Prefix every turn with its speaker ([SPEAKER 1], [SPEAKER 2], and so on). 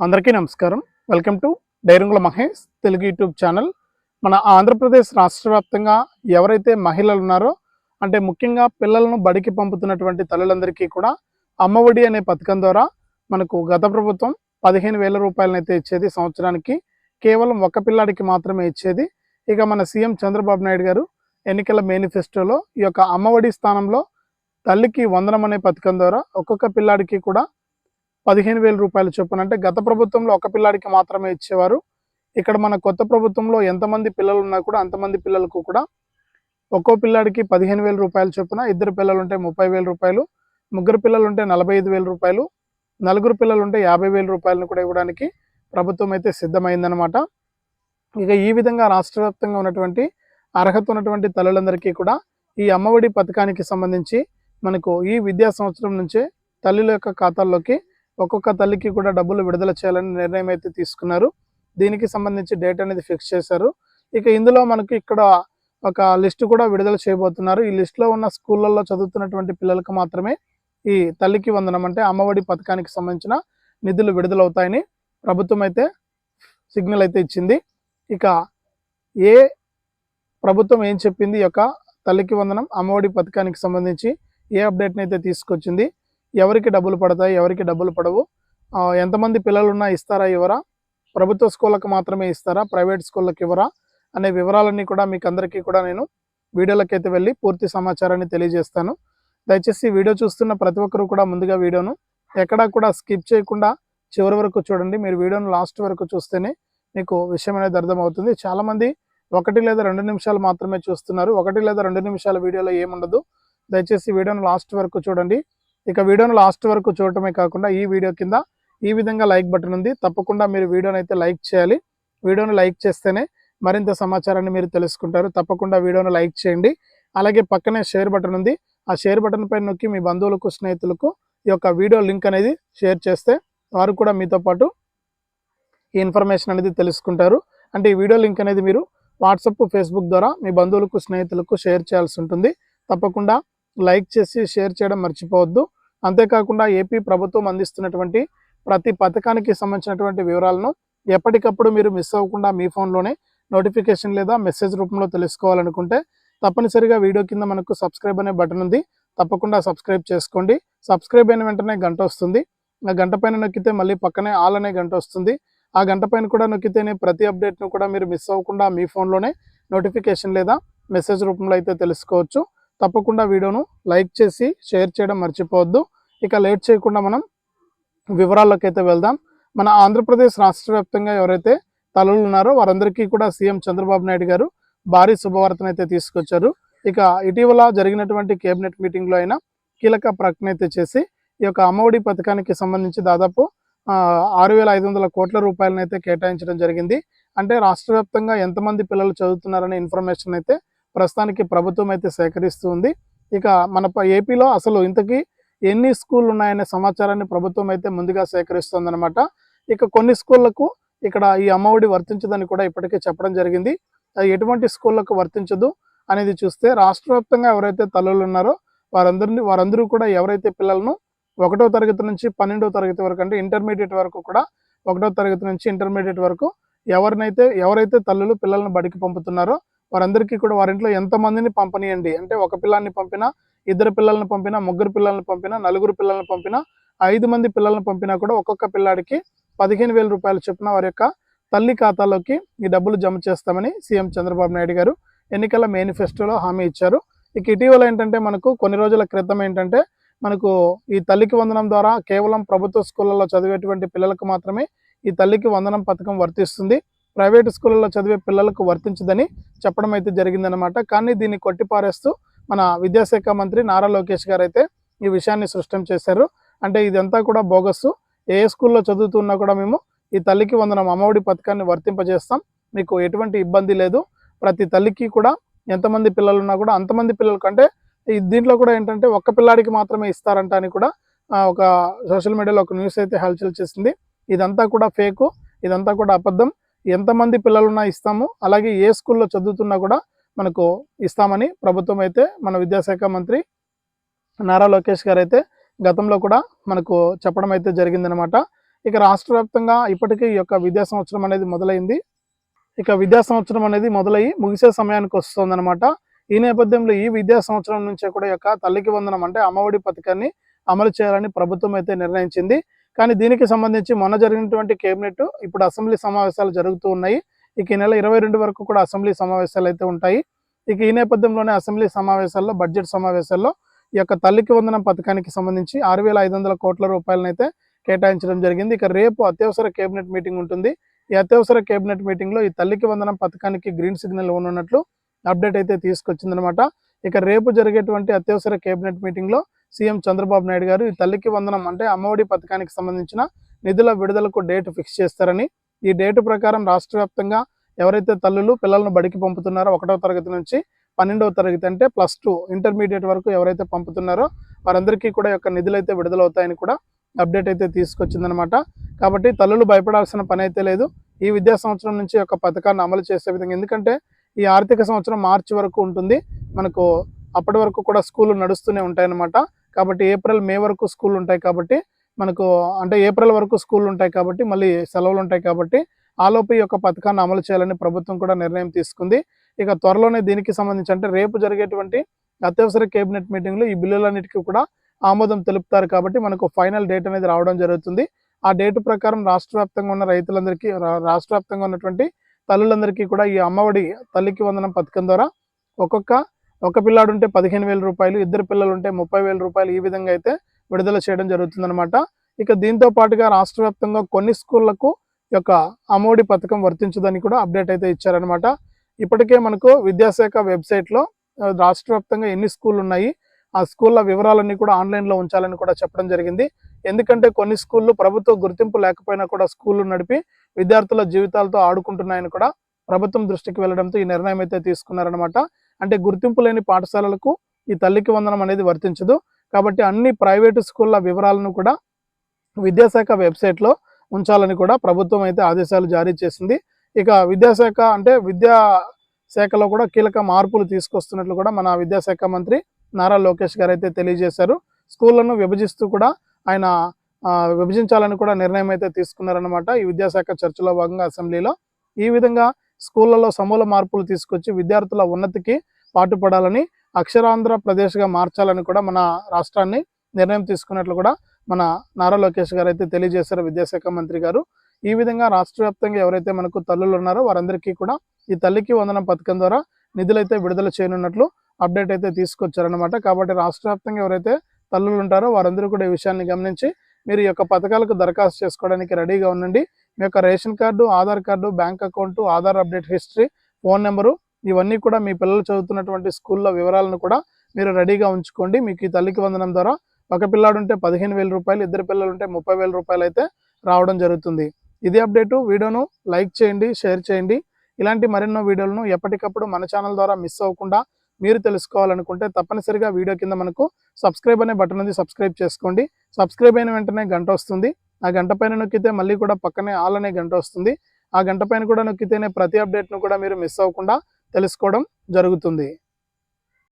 [SPEAKER 1] అందరికీ నమస్కారం. Welcome to Dairangula Mahesh Telugu YouTube channel. మన ఆంధ్రప్రదేశ్ రాష్ట్ర వ్యాప్తంగా ఎవరైతే మహిళలు ఉన్నారో అంటే ముఖ్యంగా పిల్లలను బడికి పంపుతున్నటువంటి తల్లులందరికీ కూడా అమ్మఒడి అనే పథకం ద్వారా మనకు గత ప్రభుత్వం పదిహేను వేల రూపాయలనైతే ఇచ్చేది. సంవత్సరానికి కేవలం ఒక పిల్లాడికి మాత్రమే ఇచ్చేది. ఇక మన సీఎం చంద్రబాబు నాయుడు గారు ఎన్నికల మేనిఫెస్టోలో ఈ యొక్క అమ్మఒడి స్థానంలో తల్లికి వందనం అనే పథకం ద్వారా ఒక్కొక్క పిల్లాడికి కూడా పదిహేను వేల రూపాయలు చొప్పున. అంటే గత ప్రభుత్వంలో ఒక పిల్లాడికి మాత్రమే ఇచ్చేవారు. ఇక్కడ మన కొత్త ప్రభుత్వంలో ఎంతమంది పిల్లలు ఉన్నా కూడా అంతమంది పిల్లలకు కూడా ఒక్కో పిల్లాడికి పదిహేను వేల రూపాయలు చొప్పున ఇద్దరు పిల్లలు ఉంటే ముప్పై వేల రూపాయలు ముగ్గురు పిల్లలు ఉంటే నలభై ఐదు వేల రూపాయలు నలుగురు పిల్లలు ఉంటే యాభై వేల రూపాయలను కూడా ఇవ్వడానికి ప్రభుత్వం అయితే సిద్ధమైందనమాట ఇక ఈ విధంగా రాష్ట్ర వ్యాప్తంగా ఉన్నటువంటి అర్హత ఉన్నటువంటి తల్లులందరికీ కూడా ఈ అమ్మఒడి పథకానికి సంబంధించి మనకు ఈ విద్యా సంవత్సరం నుంచే తల్లుల యొక్క ఖాతాల్లోకి ఒక్కొక్క తల్లికి కూడా డబ్బులు విడుదల చేయాలని నిర్ణయం అయితే తీసుకున్నారు. దీనికి సంబంధించి డేట్ అనేది ఫిక్స్ చేశారు. ఇక ఇందులో మనకి ఇక్కడ ఒక లిస్ట్ కూడా విడుదల చేయబోతున్నారు. ఈ లిస్ట్లో ఉన్న స్కూళ్ళల్లో చదువుతున్నటువంటి పిల్లలకు మాత్రమే ఈ తల్లికి వందనం అంటే అమ్మఒడి పథకానికి సంబంధించిన నిధులు విడుదలవుతాయని ప్రభుత్వం అయితే సిగ్నల్ అయితే ఇచ్చింది. ఇక ఏ ప్రభుత్వం ఏం చెప్పింది? ఈ యొక్క తల్లికి వందనం అమ్మఒడి పథకానికి సంబంధించి ఏ అప్డేట్ని అయితే తీసుకొచ్చింది? ఎవరికి డబ్బులు పడతాయి ఎవరికి డబ్బులు పడవు. ఎంతమంది పిల్లలు ఉన్నా ఇస్తారా ఇవ్వరా? ప్రభుత్వ స్కూళ్ళకు మాత్రమే ఇస్తారా? ప్రైవేట్ స్కూళ్ళకి ఇవ్వరా? అనే వివరాలన్నీ కూడా మీకు అందరికీ కూడా నేను వీడియోలోకి అయితే వెళ్ళి పూర్తి సమాచారాన్ని తెలియజేస్తాను. దయచేసి వీడియో చూస్తున్న ప్రతి ఒక్కరు కూడా ముందుగా వీడియోను ఎక్కడా కూడా స్కిప్ చేయకుండా చివరి వరకు చూడండి. మీరు వీడియోను లాస్ట్ వరకు చూస్తేనే మీకు విషయం అనేది అర్థమవుతుంది. చాలామంది ఒకటి లేదా రెండు నిమిషాలు మాత్రమే చూస్తున్నారు. ఒకటి లేదా రెండు నిమిషాల వీడియోలో ఏముండదు. దయచేసి వీడియోను లాస్ట్ వరకు చూడండి. ఇక వీడియోను లాస్ట్ వరకు చూడటమే కాకుండా ఈ వీడియో కింద ఈ విధంగా లైక్ బటన్ ఉంది. తప్పకుండా మీరు వీడియోని అయితే లైక్ చేయాలి. వీడియోను లైక్ చేస్తేనే మరింత సమాచారాన్ని మీరు తెలుసుకుంటారు. తప్పకుండా వీడియోను లైక్ చేయండి. అలాగే పక్కనే షేర్ బటన్ ఉంది. ఆ షేర్ బటన్ పైన నొక్కి మీ బంధువులకు స్నేహితులకు ఈ యొక్క వీడియో లింక్ అనేది షేర్ చేస్తే వారు కూడా మీతో పాటు ఈ ఇన్ఫర్మేషన్ అనేది తెలుసుకుంటారు. అంటే ఈ వీడియో లింక్ అనేది మీరు వాట్సాప్ ఫేస్బుక్ ద్వారా మీ బంధువులకు స్నేహితులకు షేర్ చేయాల్సి ఉంటుంది. తప్పకుండా లైక్ చేసి షేర్ చేయడం మర్చిపోవద్దు. అంతేకాకుండా ఏపీ ప్రభుత్వం అందిస్తున్నటువంటి ప్రతి పథకానికి సంబంధించినటువంటి వివరాలను ఎప్పటికప్పుడు మీరు మిస్ అవ్వకుండా మీ ఫోన్లోనే నోటిఫికేషన్ లేదా మెసేజ్ రూపంలో తెలుసుకోవాలనుకుంటే తప్పనిసరిగా వీడియో కింద మనకు సబ్స్క్రైబ్ అనే బటన్ ఉంది. తప్పకుండా సబ్స్క్రైబ్ చేసుకోండి. సబ్స్క్రైబ్ అయిన వెంటనే గంట వస్తుంది. ఆ గంట పైన నొక్కితే మళ్ళీ పక్కనే ఆల్ అనే గంట వస్తుంది. ఆ గంట పైన కూడా నొక్కితేనే ప్రతి అప్డేట్ను కూడా మీరు మిస్ అవ్వకుండా మీ ఫోన్లోనే నోటిఫికేషన్ లేదా మెసేజ్ రూపంలో అయితే తెలుసుకోవచ్చు. తప్పకుండా వీడియోను లైక్ చేసి షేర్ చేయడం మర్చిపోవద్దు. ఇక లేట్ చేయకుండా మనం వివరాల్లోకి అయితే వెళ్దాం. మన ఆంధ్రప్రదేశ్ రాష్ట్ర వ్యాప్తంగా ఎవరైతే తల్లులు ఉన్నారో వారందరికీ కూడా సీఎం చంద్రబాబు నాయుడు గారు భారీ శుభవార్తను అయితే తీసుకొచ్చారు. ఇక ఇటీవల జరిగినటువంటి కేబినెట్ మీటింగ్లో అయినా కీలక ప్రకటన అయితే చేసి ఈ యొక్క అమ్మఒడి పథకానికి సంబంధించి దాదాపు ఆరు వేల ఐదు వందల కోట్ల రూపాయలను అయితే కేటాయించడం జరిగింది. అంటే రాష్ట్ర వ్యాప్తంగా ఎంతమంది పిల్లలు చదువుతున్నారనే ఇన్ఫర్మేషన్ అయితే ప్రస్తుతానికి ప్రభుత్వం అయితే సేకరిస్తుంది. ఇక మన ఏపీలో అసలు ఇంతకీ ఎన్ని స్కూళ్ళు ఉన్నాయనే సమాచారాన్ని ప్రభుత్వం అయితే ముందుగా సేకరిస్తుందన్నమాట. ఇక కొన్ని స్కూళ్ళకు ఇక్కడ ఈ అమ్మఒడి వర్తించదని కూడా ఇప్పటికే చెప్పడం జరిగింది. ఎటువంటి స్కూళ్ళకు వర్తించదు అనేది చూస్తే రాష్ట్ర వ్యాప్తంగా ఎవరైతే తల్లులు ఉన్నారో వారందరినీ వారందరూ కూడా ఎవరైతే పిల్లలను ఒకటో తరగతి నుంచి పన్నెండో తరగతి వరకు అంటే ఇంటర్మీడియట్ వరకు కూడా ఒకటో తరగతి నుంచి ఇంటర్మీడియట్ వరకు ఎవరినైతే ఎవరైతే తల్లులు పిల్లలను బడికి పంపుతున్నారో వారందరికీ కూడా వారింట్లో ఎంతమందిని పంపనీయండి? అంటే ఒక పిల్లాన్ని పంపినా ఇద్దరు పిల్లల్ని పంపినా ముగ్గురు పిల్లల్ని పంపినా నలుగురు పిల్లల్ని పంపినా ఐదు మంది పిల్లల్ని పంపినా కూడా ఒక్కొక్క పిల్లాడికి పదిహేను వేల రూపాయలు చొప్పున వారి యొక్క తల్లి ఖాతాలోకి ఈ డబ్బులు జమ చేస్తామని సీఎం చంద్రబాబు నాయుడు గారు ఎన్నికల మేనిఫెస్టోలో హామీ ఇచ్చారు. ఇక ఇటీవల ఏంటంటే మనకు కొన్ని రోజుల క్రితం ఏంటంటే మనకు ఈ తల్లికి వందనం ద్వారా కేవలం ప్రభుత్వ స్కూళ్ళలో చదివేటువంటి పిల్లలకు మాత్రమే ఈ తల్లికి వందనం పథకం వర్తిస్తుంది. ప్రైవేట్ స్కూళ్ళలో చదివే పిల్లలకు వర్తించదని చెప్పడం అయితే జరిగిందనమాట కానీ దీన్ని కొట్టిపారేస్తూ మన విద్యాశాఖ మంత్రి నారా లోకేష్ గారు అయితే ఈ విషయాన్ని సృష్టం చేశారు. అంటే ఇదంతా కూడా బోగస్సు. ఏ స్కూల్లో చదువుతున్నా కూడా మేము ఈ తల్లికి వందనం అమ్మఒడి పథకాన్ని వర్తింపజేస్తాం. మీకు ఎటువంటి ఇబ్బంది లేదు. ప్రతి తల్లికి కూడా ఎంతమంది పిల్లలు ఉన్నా కూడా అంతమంది పిల్లల కంటే దీంట్లో కూడా ఏంటంటే ఒక్క పిల్లాడికి మాత్రమే ఇస్తారంట అని కూడా ఒక సోషల్ మీడియాలో ఒక న్యూస్ అయితే హల్చల్ చేసింది. ఇదంతా కూడా ఫేకు. ఇదంతా కూడా అబద్ధం. ఎంతమంది పిల్లలున్నా ఇస్తాము. అలాగే ఏ స్కూల్లో చదువుతున్నా కూడా మనకు ఇస్తామని ప్రభుత్వం అయితే మన విద్యాశాఖ మంత్రి నారా లోకేష్ గారు అయితే గతంలో కూడా మనకు చెప్పడం అయితే జరిగిందనమాట. ఇక రాష్ట్ర వ్యాప్తంగా ఇప్పటికీ ఈ యొక్క విద్యా సంవత్సరం అనేది మొదలైంది. ఇక విద్యా సంవత్సరం అనేది మొదలయ్యి ముగిసే సమయానికి వస్తుందన్నమాట ఈ నేపథ్యంలో ఈ విద్యా సంవత్సరం నుంచే కూడా యొక్క తల్లికి వందనం అంటే అమ్మఒడి పథకాన్ని అమలు చేయాలని ప్రభుత్వం అయితే నిర్ణయించింది. కానీ దీనికి సంబంధించి మొన్న జరిగినటువంటి కేబినెట్ ఇప్పుడు అసెంబ్లీ సమావేశాలు జరుగుతూ ఉన్నాయి. ఇక ఈ నెల ఇరవై రెండు వరకు కూడా అసెంబ్లీ సమావేశాలు అయితే ఉంటాయి. ఇక ఈ నేపథ్యంలోనే అసెంబ్లీ సమావేశాల్లో బడ్జెట్ సమావేశాల్లో ఈ యొక్క తల్లికి వందనం పథకానికి సంబంధించి ఆరు వేల ఐదు వందల కోట్ల రూపాయలనైతే కేటాయించడం జరిగింది. ఇక రేపు అత్యవసర కేబినెట్ మీటింగ్ ఉంటుంది. ఈ అత్యవసర కేబినెట్ మీటింగ్లో ఈ తల్లికి వందనం పథకానికి గ్రీన్ సిగ్నల్ ఉన్నట్లు అప్డేట్ అయితే తీసుకొచ్చిందనమాట. ఇక రేపు జరిగేటువంటి అత్యవసర కేబినెట్ మీటింగ్లో సీఎం చంద్రబాబు నాయుడు గారు ఈ తల్లికి వందనం అంటే అమ్మఒడి పథకానికి సంబంధించిన నిధుల విడుదలకు డేట్ ఫిక్స్ చేస్తారని. ఈ డేటు ప్రకారం రాష్ట్ర వ్యాప్తంగా ఎవరైతే తల్లులు పిల్లలను బడికి పంపుతున్నారో ఒకటో తరగతి నుంచి పన్నెండవ తరగతి అంటే ప్లస్ టూ ఇంటర్మీడియట్ వరకు ఎవరైతే పంపుతున్నారో వారందరికీ కూడా యొక్క నిధులు అయితే విడుదలవుతాయని కూడా అప్డేట్ అయితే తీసుకొచ్చిందనమాట. కాబట్టి తల్లులు భయపడాల్సిన పని అయితే లేదు. ఈ విద్యా సంవత్సరం నుంచి యొక్క పథకాన్ని అమలు చేసే విధంగా ఎందుకంటే ఈ ఆర్థిక సంవత్సరం మార్చి వరకు ఉంటుంది. మనకు అప్పటి వరకు కూడా స్కూళ్ళు నడుస్తూనే ఉంటాయన్నమాట. కాబట్టి ఏప్రిల్ మే వరకు స్కూల్ ఉంటాయి కాబట్టి మనకు అంటే ఏప్రిల్ వరకు స్కూల్ ఉంటాయి కాబట్టి మళ్ళీ సెలవులు ఉంటాయి కాబట్టి ఆలోపు యొక్క పథకాన్ని అమలు చేయాలని ప్రభుత్వం కూడా నిర్ణయం తీసుకుంది. ఇక త్వరలోనే దీనికి సంబంధించి అంటే రేపు జరిగేటువంటి అత్యవసర కేబినెట్ మీటింగ్లో ఈ బిల్లులన్నిటికీ కూడా ఆమోదం తెలుపుతారు కాబట్టి మనకు ఫైనల్ డేట్ అనేది రావడం జరుగుతుంది. ఆ డేట్ ప్రకారం రాష్ట్ర వ్యాప్తంగా ఉన్న రైతులందరికీ రా- రాష్ట్ర వ్యాప్తంగా ఉన్నటువంటి తల్లులందరికీ కూడా ఈ అమ్మఒడి తల్లికి వందనం పథకం ద్వారా ఒక్కొక్క ఒక పిల్లాడు ఉంటే పదిహేను వేల రూపాయలు ఇద్దరు పిల్లలు ఉంటే ముప్పై వేల రూపాయలు ఈ విధంగా అయితే విడుదల చేయడం జరుగుతుందన్నమాట. ఇక దీంతో పాటుగా రాష్ట్ర వ్యాప్తంగా కొన్ని స్కూళ్ళకు యొక్క అమోడి పథకం వర్తించదని కూడా అప్డేట్ అయితే ఇచ్చారనమాట ఇప్పటికే మనకు విద్యాశాఖ వెబ్సైట్లో రాష్ట్ర వ్యాప్తంగా ఎన్ని స్కూళ్ళు ఉన్నాయి ఆ స్కూళ్ళ వివరాలన్నీ కూడా ఆన్లైన్లో ఉంచాలని కూడా చెప్పడం జరిగింది. ఎందుకంటే కొన్ని స్కూళ్ళు ప్రభుత్వ గుర్తింపు లేకపోయినా కూడా స్కూళ్ళు నడిపి విద్యార్థుల జీవితాలతో ఆడుకుంటున్నాయని కూడా ప్రభుత్వం దృష్టికి వెళ్ళడంతో ఈ నిర్ణయం అయితే తీసుకున్నారనమాట అంటే గుర్తింపు లేని పాఠశాలలకు ఈ తల్లికి వందనం అనేది వర్తించదు. కాబట్టి అన్ని ప్రైవేటు స్కూళ్ళ వివరాలను కూడా విద్యాశాఖ వెబ్సైట్లో ఉంచాలని కూడా ప్రభుత్వం అయితే ఆదేశాలు జారీ చేసింది. ఇక విద్యాశాఖ అంటే విద్యా శాఖలో కూడా కీలక మార్పులు తీసుకొస్తున్నట్లు కూడా మన విద్యాశాఖ మంత్రి నారా లోకేష్ గారు అయితే తెలియజేశారు. స్కూళ్ళను విభజిస్తూ కూడా ఆయన విభజించాలని కూడా నిర్ణయం అయితే తీసుకున్నారనమాట ఈ విద్యాశాఖ చర్చలో భాగంగా అసెంబ్లీలో. ఈ విధంగా స్కూళ్ళలో సమూల మార్పులు తీసుకొచ్చి విద్యార్థుల ఉన్నతికి పాటుపడాలని అక్షరాంధ్ర ప్రదేశ్గా మార్చాలని కూడా మన రాష్ట్రాన్ని నిర్ణయం తీసుకున్నట్లు కూడా మన నారా లోకేష్ గారు అయితే తెలియజేశారు విద్యాశాఖ మంత్రి గారు. ఈ విధంగా రాష్ట్ర వ్యాప్తంగా ఎవరైతే మనకు తల్లులు ఉన్నారో వారందరికీ కూడా ఈ తల్లికి వందనం పథకం ద్వారా నిధులైతే విడుదల చేయనున్నట్లు అప్డేట్ అయితే తీసుకొచ్చారనమాట కాబట్టి రాష్ట్ర వ్యాప్తంగా ఎవరైతే తల్లులు ఉంటారో వారందరూ కూడా ఈ విషయాన్ని గమనించి మీరు ఈ యొక్క పథకాలకు దరఖాస్తు చేసుకోవడానికి రెడీగా ఉండండి. మీ యొక్క ration card Aadhaar card bank account Aadhaar update history phone number ఇవన్నీ కూడా మీ పిల్లలు చదువుతున్నటువంటి స్కూల్లో వివరాలను కూడా మీరు రెడీగా ఉంచుకోండి. మీకు ఈ తల్లికి వందనం ద్వారా ఒక పిల్లాడు ఉంటే పదిహేను వేల రూపాయలు ఇద్దరు పిల్లలు ఉంటే ముప్పై వేల రూపాయలు అయితే రావడం జరుగుతుంది. ఇది అప్డేటు. వీడియోను లైక్ చేయండి షేర్ చేయండి. ఇలాంటి మరెన్నో వీడియోలను ఎప్పటికప్పుడు మన ఛానల్ ద్వారా మిస్ అవ్వకుండా మీరు తెలుసుకోవాలనుకుంటే తప్పనిసరిగా వీడియో కింద మనకు సబ్స్క్రైబ్ అనే బటన్ ఉంది సబ్స్క్రైబ్ చేసుకోండి. సబ్స్క్రైబ్ అయిన వెంటనే గంట వస్తుంది. ఆ గంట పైన నొక్కితే మళ్ళీ కూడా పక్కనే ఆల్ అనే గంట వస్తుంది. ఆ గంట పైన కూడా నొక్కితేనే ప్రతి అప్డేట్ను కూడా మీరు మిస్ అవ్వకుండా తెలుసుకోవడం జరుగుతుంది.